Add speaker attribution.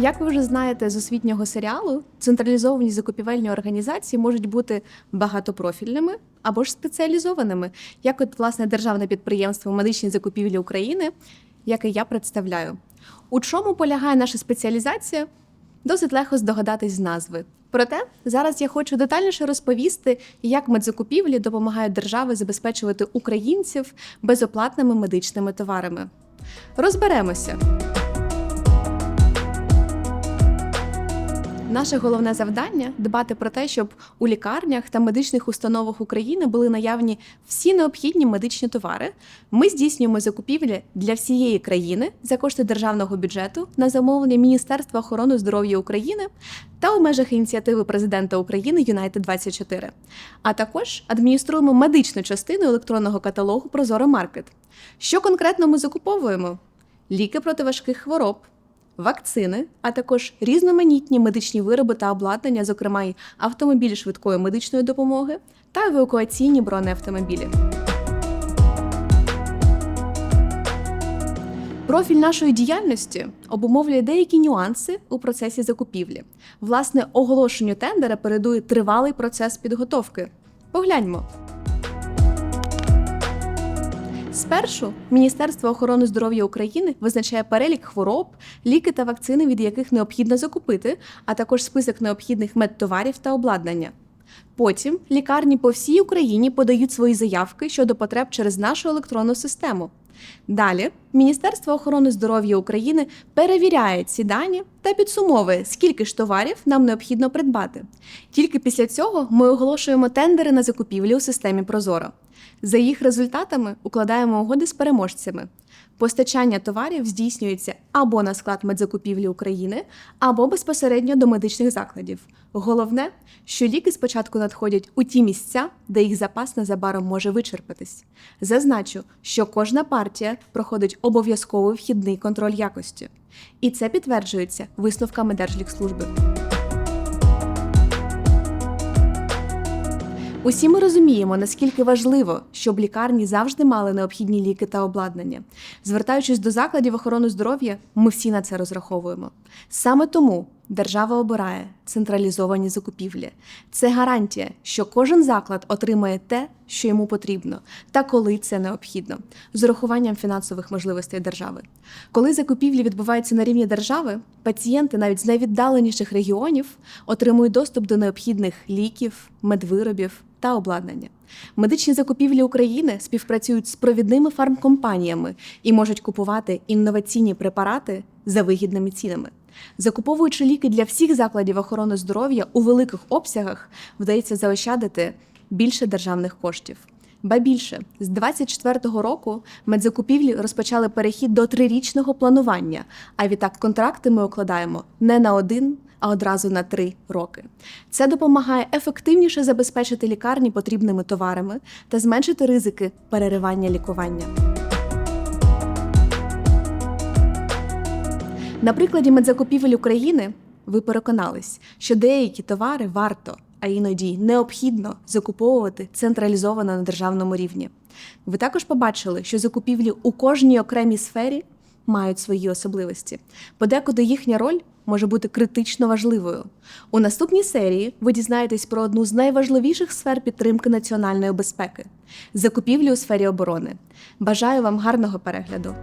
Speaker 1: Як ви вже знаєте з освітнього серіалу, централізовані закупівельні організації можуть бути багатопрофільними або ж спеціалізованими, як от власне державне підприємство Медичні закупівлі України, яке я представляю. У чому полягає наша спеціалізація? Досить легко здогадатись з назви. Проте зараз я хочу детальніше розповісти, як медзакупівлі допомагають державі забезпечувати українців безоплатними медичними товарами. Розберемося. Наше головне завдання дбати про те, щоб у лікарнях та медичних установах України були наявні всі необхідні медичні товари. Ми здійснюємо закупівлі для всієї країни за кошти державного бюджету на замовлення Міністерства охорони здоров'я України та у межах ініціативи президента України Юнайтед 24 А також адмініструємо медичну частину електронного каталогу Прозоро Маркет. Що конкретно ми закуповуємо? Ліки проти важких хвороб вакцини, а також різноманітні медичні вироби та обладнання, зокрема й автомобілі швидкої медичної допомоги та евакуаційні бронеавтомобілі. Профіль нашої діяльності обумовлює деякі нюанси у процесі закупівлі. Власне, оголошенню тендера передує тривалий процес підготовки. Погляньмо. Спершу Міністерство охорони здоров'я України визначає перелік хвороб, ліки та вакцини, від яких необхідно закупити, а також список необхідних медтоварів та обладнання. Потім лікарні по всій Україні подають свої заявки щодо потреб через нашу електронну систему. Далі Міністерство охорони здоров'я України перевіряє ці дані та підсумовує, скільки ж товарів нам необхідно придбати. Тільки після цього ми оголошуємо тендери на закупівлі у системі Прозоро. За їх результатами укладаємо угоди з переможцями. Постачання товарів здійснюється або на склад медзакупівлі України, або безпосередньо до медичних закладів. Головне, що ліки спочатку надходять у ті місця, де їх запас незабаром може вичерпатись. Зазначу, що кожна партія проходить обов'язковий вхідний контроль якості, і це підтверджується висновками Держлікслужби. Усі ми розуміємо, наскільки важливо, щоб лікарні завжди мали необхідні ліки та обладнання. Звертаючись до закладів охорони здоров'я, ми всі на це розраховуємо. Саме тому держава обирає централізовані закупівлі. Це гарантія, що кожен заклад отримає те, що йому потрібно, та коли це необхідно, з урахуванням фінансових можливостей держави. Коли закупівлі відбуваються на рівні держави, пацієнти навіть з найвіддаленіших регіонів отримують доступ до необхідних ліків, медвиробів та обладнання. Медичні закупівлі України співпрацюють з провідними фармкомпаніями і можуть купувати інноваційні препарати за вигідними цінами. Закуповуючи ліки для всіх закладів охорони здоров'я у великих обсягах, вдається заощадити більше державних коштів. Ба більше з 24-го року медзакупівлі розпочали перехід до трирічного планування. А відтак контракти ми укладаємо не на один, а одразу на три роки. Це допомагає ефективніше забезпечити лікарні потрібними товарами та зменшити ризики переривання лікування. На прикладі медзакупівель України ви переконались, що деякі товари варто, а іноді необхідно закуповувати централізовано на державному рівні. Ви також побачили, що закупівлі у кожній окремій сфері мають свої особливості. Подекуди їхня роль може бути критично важливою. У наступній серії ви дізнаєтесь про одну з найважливіших сфер підтримки національної безпеки закупівлі у сфері оборони. Бажаю вам гарного перегляду!